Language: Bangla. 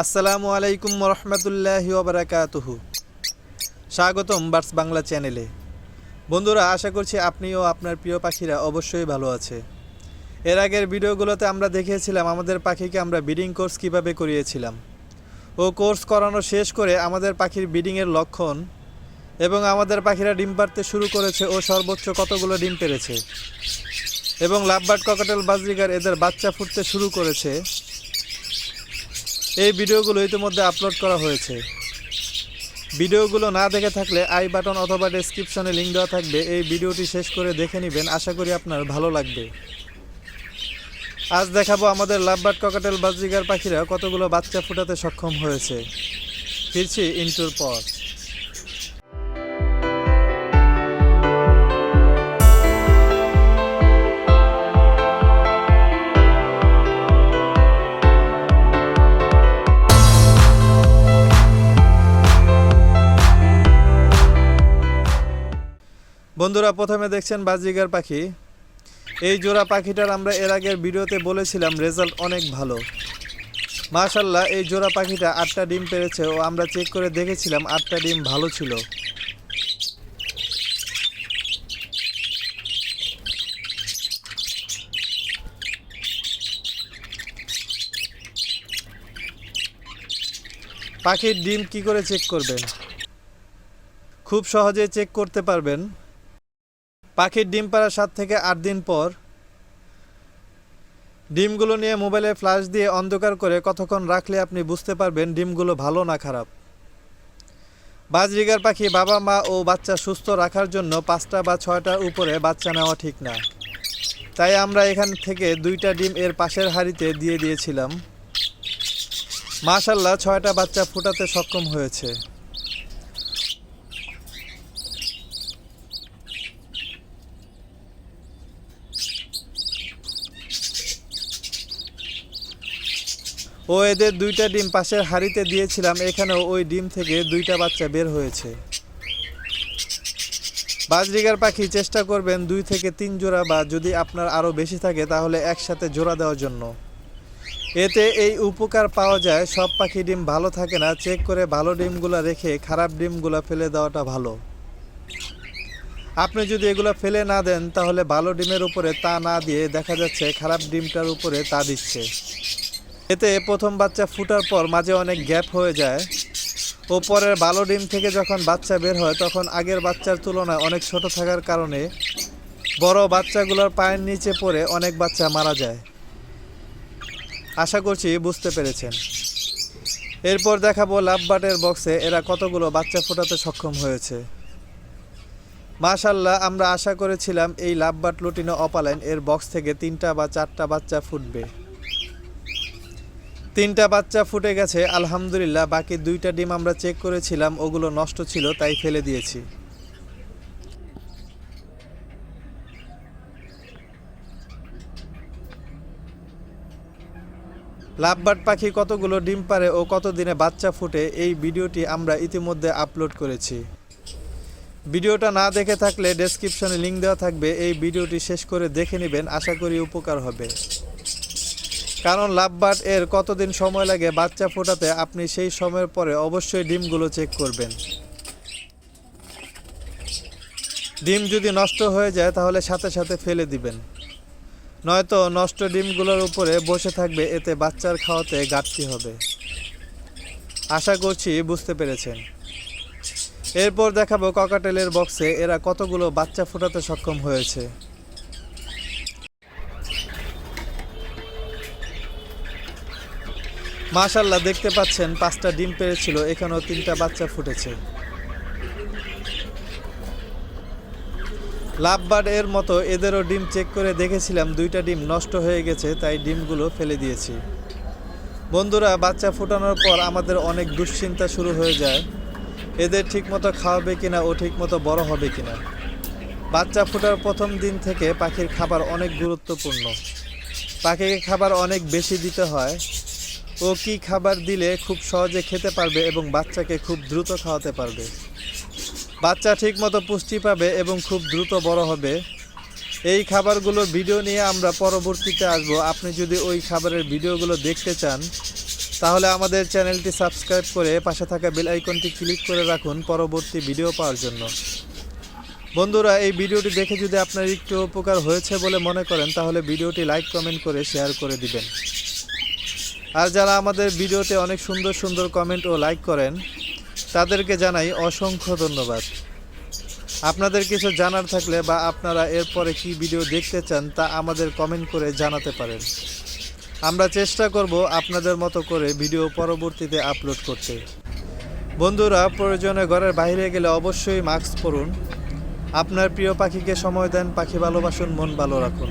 আসসালামু আলাইকুম রহমতুল্লাহি ওবরাকাতুহু। স্বাগতম বার্স বাংলা চ্যানেলে। বন্ধুরা, আশা করছি আপনিও আপনার প্রিয় পাখিরা অবশ্যই ভালো আছে। এর আগের ভিডিওগুলোতে আমরা দেখিয়েছিলাম আমাদের পাখিকে আমরা ব্রিডিং কোর্স কীভাবে করিয়েছিলাম ও কোর্স করানো শেষ করে আমাদের পাখির ব্রিডিংয়ের লক্ষণ এবং আমাদের পাখিরা ডিম পাড়তে শুরু করেছে ও সর্বোচ্চ কতগুলো ডিম পেরেছে এবং লাভবার্ড ককাটেল বাজরিগার এদের বাচ্চা ফুটতে শুরু করেছে। এই ভিডিওগুলো ইতিমধ্যে আপলোড করা হয়েছে। ভিডিওগুলো না দেখে থাকলে আই বাটন অথবা ডেসক্রিপশনে লিঙ্ক দেওয়া থাকবে। এই ভিডিওটি শেষ করে দেখে নেবেন। আশা করি আপনার ভালো লাগবে। আজ দেখাবো আমাদের লাভবার্ড ককাটেল বাজরিগার পাখিরা কতগুলো বাচ্চা ফোটাতে সক্ষম হয়েছে। ফিরছি ইন্টুর পর বন্ধুরা, প্রথমে দেখছেন বাজরিগার পাখি। এই জোড়া পাখিটার আমরা এর আগের ভিডিওতে বলেছিলাম, রেজাল্ট অনেক ভালো। মাশাল্লাহ এই জোড়া পাখিটা আটটা ডিম পেরেছে। ও আমরা চেক করে দেখেছিলাম, আটটা ডিম ভালো ছিল। পাখির ডিম কি করে চেক করবেন? খুব সহজে চেক করতে পারবেন। পাখির ডিম পাড়ার সাত থেকে আট দিন পর ডিমগুলো নিয়ে মোবাইলে ফ্ল্যাশ দিয়ে অন্ধকার করে কতক্ষণ রাখলে আপনি বুঝতে পারবেন ডিমগুলো ভালো না খারাপ? বাজরিগার পাখি বাবা, মা ও বাচ্চা সুস্থ রাখার জন্য পাঁচটা বা ছয়টার উপরে বাচ্চা নেওয়া ঠিক না। তাই আমরা এখান থেকে দুইটা ডিম এর পাশের হাড়িতে দিয়ে দিয়েছিলাম। মাশাল্লাহ ছয়টা বাচ্চা ফুটাতে সক্ষম হয়েছে। ও এদের দুইটা ডিম পাশের হাড়িতে দিয়েছিলাম, এখানেও ওই ডিম থেকে দুইটা বাচ্চা বের হয়েছে। বাজরিগার পাখি চেষ্টা করবেন দুই থেকে তিন জোড়া বা যদি আপনার আরও বেশি থাকে তাহলে একসাথে জোড়া দেওয়ার জন্য। এতে এই উপকার পাওয়া যায়, সব পাখি ডিম ভালো থাকে না, চেক করে ভালো ডিমগুলো রেখে খারাপ ডিমগুলো ফেলে দেওয়াটা ভালো। আপনি যদি এগুলো ফেলে না দেন তাহলে ভালো ডিমের উপরে তা না দিয়ে দেখা যাচ্ছে খারাপ ডিমটার উপরে তা দিচ্ছে। এতে প্রথম বাচ্চা ফুটার পর মাঝে অনেক গ্যাপ হয়ে যায় ও পরের ভালো ডিম থেকে যখন বাচ্চা বের হয়, তখন আগের বাচ্চার তুলনায় অনেক ছোট থাকার কারণে বড় বাচ্চাগুলোর পায়ের নিচে পড়ে অনেক বাচ্চা মারা যায়। আশা করছি বুঝতে পেরেছেন। এরপর দেখাবো লাভবাটের বক্সে এরা কতগুলো বাচ্চা ফোটাতে সক্ষম হয়েছে। মাশাল্লাহ আমরা আশা করেছিলাম এই লাভবাট লুটিনো অপালাইন এর বক্স থেকে তিনটা বা চারটা বাচ্চা ফুটবে। তিনটা বাচ্চা ফুটে গেছে, আলহামদুলিল্লাহ। বাকি দুইটা ডিম আমরা চেক করেছিলাম, ওগুলো নষ্ট ছিল, তাই ফেলে দিয়েছি। লাভবার্ড পাখি কতগুলো ডিম পারে ও কত দিনে বাচ্চা ফুটে, এই ভিডিওটি আমরা ইতিমধ্যে আপলোড করেছি। ভিডিওটা না দেখে থাকলে ডেসক্রিপশনে লিঙ্ক দেওয়া থাকবে, এই ভিডিওটি শেষ করে দেখে নেবেন, আশা করি উপকার হবে। কারণ লাভবার্ড এর কতদিন সময় লাগে বাচ্চা ফোটাতে আপনি সেই সময়ের পরে অবশ্যই ডিমগুলো চেক করবেন। ডিম যদি নষ্ট হয়ে যায় তাহলে সাথে সাথে ফেলে দিবেন। নয়তো নষ্ট ডিমগুলোর উপরে বসে থাকবে, এতে বাচ্চার খাওয়াতে ঘাটতি হবে। আশা করছি বুঝতে পেরেছেন। এরপর দেখাবো ককাটেলের বক্সে এরা কতগুলো বাচ্চা ফোটাতে সক্ষম হয়েছে। মাশাল্লাহ দেখতে পাচ্ছেন পাঁচটা ডিম পেরেছিল, এখানেও তিনটা বাচ্চা ফুটেছে। লাভবার্ড এর মতো এদেরও ডিম চেক করে দেখেছিলাম, দুইটা ডিম নষ্ট হয়ে গেছে, তাই ডিমগুলো ফেলে দিয়েছি। বন্ধুরা, বাচ্চা ফোটানোর পর আমাদের অনেক দুশ্চিন্তা শুরু হয়ে যায়। এদের ঠিকমতো খাওয়াবে কিনা, ও ঠিকমতো বড় হবে কিনা? বাচ্চা ফোটার প্রথম দিন থেকে পাখির খাবার অনেক গুরুত্বপূর্ণ। পাখিকে খাবার অনেক বেশি দিতে হয়। ও কি খাবার দিলে খুব সহজে খেতে পারবে এবং বাচ্চাকে খুব দ্রুত খাওয়াতে পারবে? বাচ্চা ঠিকমতো পুষ্টি পাবে এবং খুব দ্রুত বড় হবে। এই খাবারগুলোর ভিডিও নিয়ে আমরা পরবর্তীতে আসব। আপনি যদি ওই খাবারের ভিডিওগুলো দেখতে চান, তাহলে আমাদের চ্যানেলটি সাবস্ক্রাইব করে পাশে থাকা বেল আইকনটি ক্লিক করে রাখুন পরবর্তী ভিডিও পাওয়ার জন্য। বন্ধুরা, এই ভিডিওটি দেখে যদি আপনার একটু উপকার হয়েছে বলে মনে করেন, তাহলে ভিডিওটি লাইক, কমেন্ট করে শেয়ার করে দিবেন। আর যারা আমাদের ভিডিওতে অনেক সুন্দর সুন্দর কমেন্ট ও লাইক করেন, তাদেরকে জানাই অসংখ্য ধন্যবাদ। আপনাদের কিছু জানার থাকলে বা আপনারা এরপরে কি ভিডিও দেখতে চান, তা আমাদের কমেন্ট করে জানাতে পারেন। আমরা চেষ্টা করব আপনাদের মতো করে ভিডিও পরবর্তীতে আপলোড করতে। বন্ধুরা, প্রয়োজনে ঘরের বাইরে গেলে অবশ্যই মাস্ক পরুন। আপনার প্রিয় পাখিকে সময় দেন, পাখি ভালোবাসুন, মন ভালো রাখুন।